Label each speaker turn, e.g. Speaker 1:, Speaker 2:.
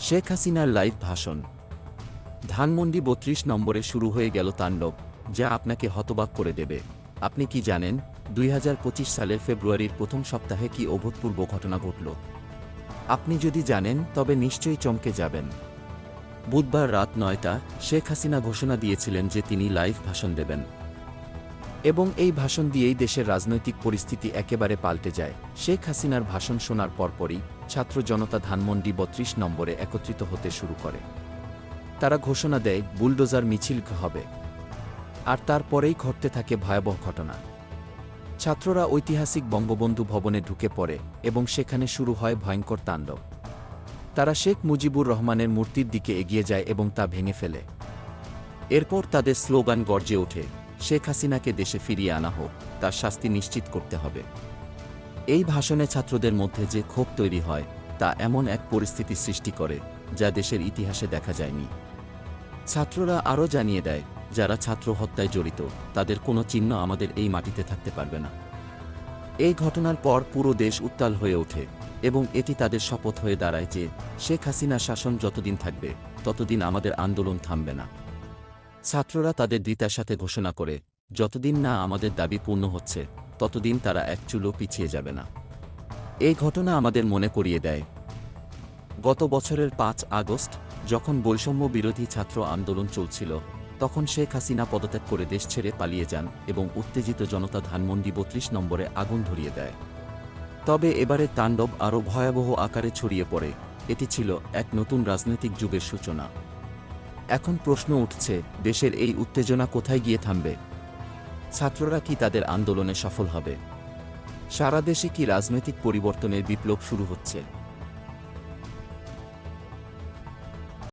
Speaker 1: শেখ হাসিনার লাইভ ভাষণ। ধানমন্ডি বত্রিশ নম্বরে শুরু হয়ে গেল তাণ্ডব, যা আপনাকে হতবাক করে দেবে। আপনি কি জানেন, দুই সালের ফেব্রুয়ারির প্রথম সপ্তাহে কি অভূতপূর্ব ঘটনা ঘটল? আপনি যদি জানেন, তবে নিশ্চয়ই চমকে যাবেন। বুধবার রাত নয়টা, শেখ হাসিনা ঘোষণা দিয়েছিলেন যে তিনি লাইভ ভাষণ দেবেন। এবং এই ভাষণ দিয়েই দেশের রাজনৈতিক পরিস্থিতি একেবারে পাল্টে যায়। শেখ হাসিনার ভাষণ শোনার পরপরই ছাত্র জনতা ধানমন্ডি বত্রিশ নম্বরে একত্রিত হতে শুরু করে। তারা ঘোষণা দেয়, বুলডোজার মিছিল হবে। আর তারপরেই ঘটতে থাকে ভয়াবহ ঘটনা। ছাত্ররা ঐতিহাসিক বঙ্গবন্ধু ভবনে ঢুকে পড়ে এবং সেখানে শুরু হয় ভয়ঙ্কর তাণ্ডব। তারা শেখ মুজিবুর রহমানের মূর্তির দিকে এগিয়ে যায় এবং তা ভেঙে ফেলে। এরপর তাদের স্লোগান গর্জে ওঠে, শেখ হাসিনাকে দেশে ফিরিয়ে আনা হোক, তার শাস্তি নিশ্চিত করতে হবে। এই ভাষণে ছাত্রদের মধ্যে যে ক্ষোভ তৈরি হয়, তা এমন এক পরিস্থিতি সৃষ্টি করে, যা দেশের ইতিহাসে দেখা যায়নি। ছাত্ররা আরও জানিয়ে দেয়, যারা ছাত্র হত্যায় জড়িত, তাদের কোনো চিহ্ন আমাদের এই মাটিতে থাকতে পারবে না। এই ঘটনার পর পুরো দেশ উত্তাল হয়ে ওঠে, এবং এটি তাদের শপথ হয়ে দাঁড়ায় যে, শেখ হাসিনা শাসন যতদিন থাকবে, ততদিন আমাদের আন্দোলন থামবে না। ছাত্ররা তাদের দ্বিতার সাথে ঘোষণা করে, যতদিন না আমাদের দাবি পূর্ণ হচ্ছে ততদিন তারা এক চুলো পিছিয়ে যাবে না। এই ঘটনা আমাদের মনে করিয়ে দেয়। গত বছরের পাঁচ আগস্ট, যখন বৈষম্য বিরোধী ছাত্র আন্দোলন চলছিল, তখন শেখ হাসিনা পদত্যাগ করে দেশ ছেড়ে পালিয়ে যান এবং উত্তেজিত জনতা ধানমন্ডি বত্রিশ নম্বরে আগুন ধরিয়ে দেয়। তবে এবারে তাণ্ডব আরও ভয়াবহ আকারে ছড়িয়ে পড়ে, এটি ছিল এক নতুন রাজনৈতিক যুগের সূচনা। এখন প্রশ্ন উঠছে, দেশের এই উত্তেজনা কোথায় গিয়ে থামবে? ছাত্ররা কি তাদের আন্দোলনে সফল হবে? সারা দেশে কি রাজনৈতিক পরিবর্তনের বিপ্লব শুরু হচ্ছে?